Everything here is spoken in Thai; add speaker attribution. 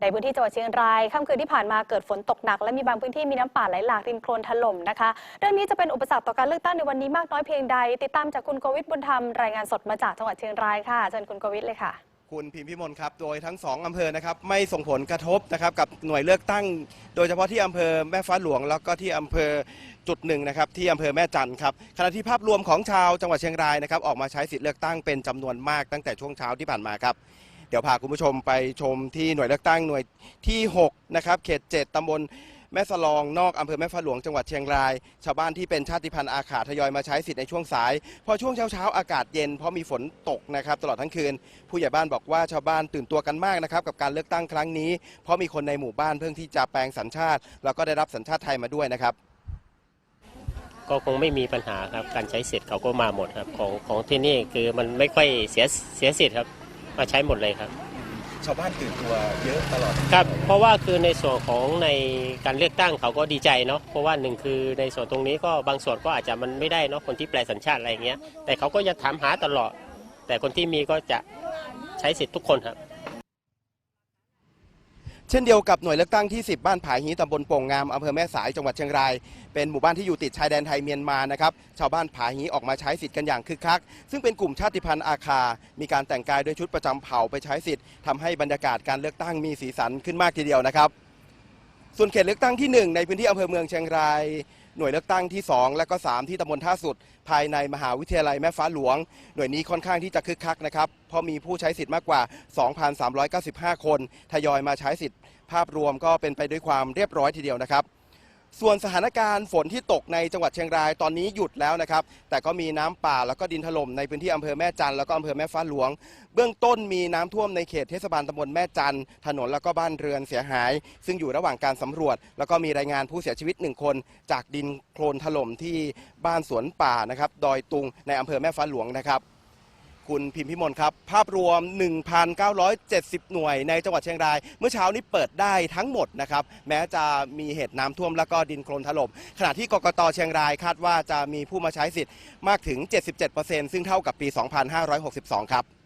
Speaker 1: ในพื้นที่จังหวัดเชียงรายค่ำคืนที่ผ่านมาเกิดฝนตกหนัก และมีบางพื้นที่มีน้ำป่าไหลหลากดินโคลนถล่มนะคะ เรื่องนี้จะเป็นอุปสรรคต่อการเลือกตั้งในวันนี้มากน้อยเพียงใด ติดตามจากคุณโกวิทบุญธรรมรายงานสดมาจากจังหวัดเชียงรายค่ะเชิญคุณโกวิทเลยค่ะ
Speaker 2: คุณพิมพิมลครับ โดยทั้งสองอำเภอนะครับไม่ส่งผลกระทบนะครับกับหน่วยเลือกตั้ง โดยเฉพาะที่อำเภอแม่ฟ้าหลวง แล้วก็ที่อำเภอจุดหนึ่งนะครับที่อำเภอแม่จันทร์ครับขณะที่ภาพรวมของชาวจังหวัดเชียงรายนะครับออกมาใช้สิทธิ์เลือกตั้งเป็นจำนวนมากตั้งแต่ช่วงเช้าที่ผ่านมาครับ เดี๋ยวพาคุณผู้ชมไปชมที่หน่วยเลือกตั้งหน่วยที่ 6 นะครับ เขต 7ตำบลแม่สลองนอกอำเภอแม่ฟ้าหลวงจังหวัดเชียงราย ชาวบ้านที่เป็นชาติพันธุ์อาขาทยอยมาใช้สิทธิ์ในช่วงสาย พอช่วงเช้าเช้าๆอากาศเย็นเพราะมีฝนตกนะครับตลอดทั้งคืน ผู้ใหญ่บ้านบอกว่าชาวบ้านตื่นตัวกันมากนะครับกับการเลือกตั้งครั้งนี้ เพราะมีคนในหมู่บ้านเพิ่งที่จะแปลงสัญชาติ แล้วก็ได้รับสัญชาติไทยมาด้วยนะครับ
Speaker 3: ก็คงไม่มีปัญหาครับการใช้สิทธิ์เขาก็มาหมดครับของของที่นี่คือมันไม่ค่อยเสียเสียสิทธิ์ครับ มาใช้หมดเลยครับ
Speaker 2: ชาวบ้านตื่นตัวเยอะตลอด
Speaker 3: ครับ เพราะว่าคือในส่วนของในการเลือกตั้งเขาก็ดีใจเนาะเพราะว่าหนึ่งคือในส่วนตรงนี้ก็บางส่วนก็อาจจะมันไม่ได้เนาะคนที่แปลสัญชาติอะไรอย่างเงี้ย แต่เขาก็ยังถามหาตลอด แต่คนที่มีก็จะใช้สิทธิ์ทุกคนครับ
Speaker 2: เช่นเดียวกับหน่วยเลือกตั้งที่ 10 บ้านผายฮีตำบลโป่งงามอำเภอแม่สายจังหวัดเชียงราย เป็นหมู่บ้านที่อยู่ติดชายแดนไทยเมียนมานะครับชาวบ้านผาฮีออกมาใช้สิทธิ์กันอย่างคึกคัก ซึ่งเป็นกลุ่มชาติพันธุ์อาคา มีการแต่งกายด้วยชุดประจำเผ่าไปใช้สิทธิ์ทำให้บรรยากาศการเลือกตั้งมีสีสันขึ้นมากทีเดียวนะครับ ส่วนเขตเลือกตั้งที่ 1 ในพื้นที่อำเภอเมืองเชียงราย หน่วยเลือกตั้งที่ 2 และก็ 3 ที่ตำบลท่าสุด ภายในมหาวิทยาลัยแม่ฟ้าหลวง หน่วยนี้ค่อนข้างที่จะคึกคักนะครับเพราะมีผู้ใช้สิทธิ์มากกว่า 2,395 คน ทยอยมาใช้สิทธิ์ ภาพรวมก็เป็นไปด้วยความเรียบร้อยทีเดียวนะครับ ส่วนสถานการณ์ฝนที่ตกในจังหวัดเชียงรายตอนนี้หยุดแล้วนะครับ แต่ก็มีน้ำป่าแล้วก็ดินถล่มในพื้นที่อำเภอแม่จันทร์แล้วก็อำเภอแม่ฟ้าหลวง เบื้องต้นมีน้ำท่วมในเขตเทศบาลตำบลแม่จันทร์ถนนแล้วก็บ้านเรือนเสียหาย ซึ่งอยู่ระหว่างการสำรวจ แล้วก็มีรายงานผู้เสียชีวิตหนึ่งคน จากดินโคลนถล่มที่บ้านสวนป่านะครับดอยตุงในอำเภอแม่ฟ้าหลวงนะครับ คุณพิมพิมลครับ ภาพรวม 1,970 หน่วยในจังหวัดเชียงราย เมื่อเช้านี้เปิดได้ทั้งหมดนะครับ แม้จะมีเหตุน้ำท่วมแล้วก็ดินโคลนถล่มขณะที่กกตเชียงรายคาดว่าจะมีผู้มาใช้สิทธิ์มากถึง 77%ซึ่งเท่ากับปี 2562 ครับ